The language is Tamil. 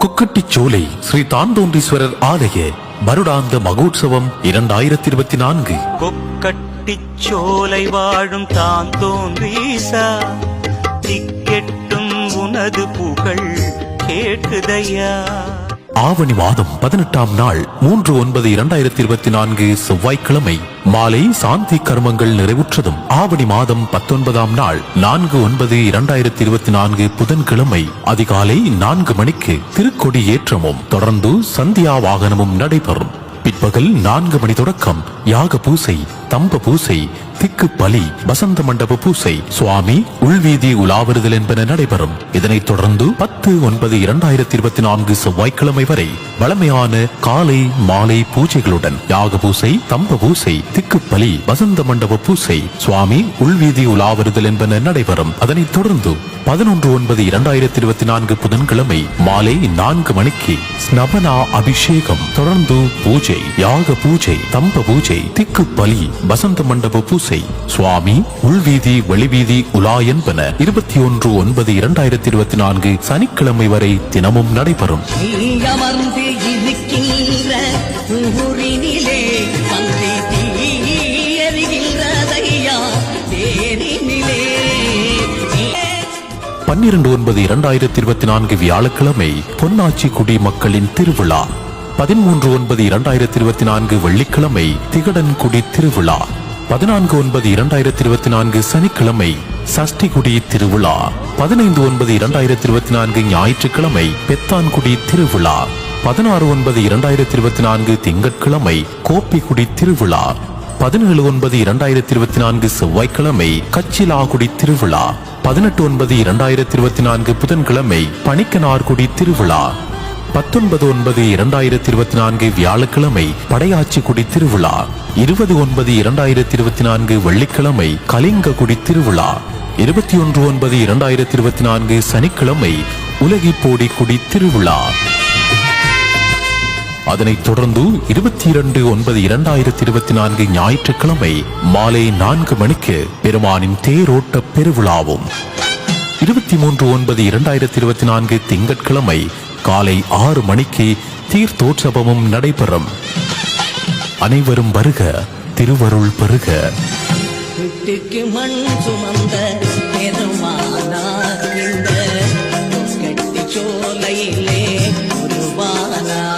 குக்கட்டிச்சோலை ஸ்ரீ தாந்தோன்றீஸ்வரர் ஆலய வருடாந்த மகோத்சவம் இரண்டாயிரத்தி இருபத்தி நான்கு கொக்கட்டிச்சோலை வாழும் தான் தோன்றீசா திக்கெட்டும் உனது புகழ் கேட்டுதையா. ஆவணி மாதம் பதினெட்டாம் நாள் மூன்று ஒன்பது இரண்டாயிரத்தி இருபத்தி நான்கு செவ்வாய்க்கிழமை. மாலை சாந்தி கர்மங்கள் நிறைவுற்றதும் ஆவணி மாதம் பத்தொன்பதாம் நாள் நான்கு ஒன்பது இரண்டாயிரத்தி இருபத்தி நான்கு புதன்கிழமை. அதிகாலை நான்கு மணிக்கு திருக்கொடி ஏற்றமும் தொடர்ந்து சந்தியா வாகனமும் நடைபெறும். பிற்பகல் நான்கு மணி தொடக்கம் யாக பூசை தம்ப பூசை திக்கு பலி வசந்த மண்டப பூசை சுவாமி உள்வீதி உலாவறுதல் என்பன நடைபெறும். இதனைத் தொடர்ந்து பத்து ஒன்பது இரண்டாயிரத்தி இருபத்தி நான்கு செவ்வாய்க்கிழமை வரை வளமையான காலை மாலை பூஜைகளுடன் யாக பூசை தம்ப பூசை திக்கு பலி வசந்த மண்டப பூசை சுவாமி உள்வீதி உலாவறுதல் என்பன நடைபெறும். அதனைத் தொடர்ந்து பதினொன்று ஒன்பது இரண்டாயிரத்தி இருபத்தி நான்கு புதன்கிழமை மாலை நான்கு மணிக்கு ஸ்னபனா அபிஷேகம். தொடர்ந்து பூஜை யாக பூஜை தம்ப பூஜை திக்கு பலி வசந்த மண்டப பூசை சுவாமி உள்வீதி வெளிவீதி உலா என்பன இருபத்தி ஒன்று ஒன்பது இரண்டாயிரத்தி இருபத்தி நான்கு சனிக்கிழமை வரை தினமும் நடைபெறும். பன்னிரண்டு ஒன்பது இரண்டாயிரத்தி இருபத்தி நான்கு வியாழக்கிழமை பொன்னாச்சி குடி மக்களின் திருவிழா. பதிமூன்று ஒன்பது இரண்டாயிரத்தி இருபத்தி நான்கு வெள்ளிக்கிழமை திகடன்குடி திருவிழா. பதினான்கு ஒன்பது இரண்டாயிரத்தி இருபத்தி நான்கு சனிக்கிழமை சஷ்டிகுடி திருவிழா. பதினைந்து ஒன்பது இரண்டாயிரத்தி இருபத்தி நான்கு ஞாயிற்றுக்கிழமை பெத்தான்குடி திருவிழா. பதினாறு ஒன்பது இரண்டாயிரத்தி இருபத்தி நான்கு திங்கட்கிழமை கோப்பிக்குடி திருவிழா. பதினேழு ஒன்பது இரண்டாயிரத்தி இருபத்தி நான்கு செவ்வாய்க்கிழமை கச்சிலாகுடி திருவிழா. பதினெட்டு ஒன்பது இரண்டாயிரத்தி இருபத்தி நான்கு புதன்கிழமை பணிக்கனார்குடி திருவிழா. பத்தொன்பது ஒன்பது இரண்டாயிரத்தி இருபத்தி நான்கு வியாழக்கிழமை படையாச்சிக்குடி திருவிழா. இருபது ஒன்பது இரண்டாயிரத்தி இருபத்தி நான்கு வெள்ளிக்கிழமை கலிங்ககுடி திருவிழா. இருபத்தி ஒன்று ஒன்பது இரண்டாயிரத்தி இருபத்தி நான்கு சனிக்கிழமை உலகிப்போடி குடி திருவிழா. அதனைத் தொடர்ந்து இருபத்தி இரண்டு ஒன்பது இரண்டாயிரத்தி இருபத்தி நான்கு ஞாயிற்றுக்கிழமை மாலை நான்கு மணிக்கு பெருமானின் தேரோட்ட பெருவிழாவும். இருபத்தி மூன்று ஒன்பது இரண்டாயிரத்தி இருபத்தி நான்கு திங்கட்கிழமை காலை ஆறு மணிக்கு தீர்த்தோற்சவமும் நடைபெறும். அனைவரும் வருக திருவருள் பெருக. வீட்டுக்கு மண் சுமந்த பெருமானார் இந்த கட்டி சோலையிலே உருவானார்.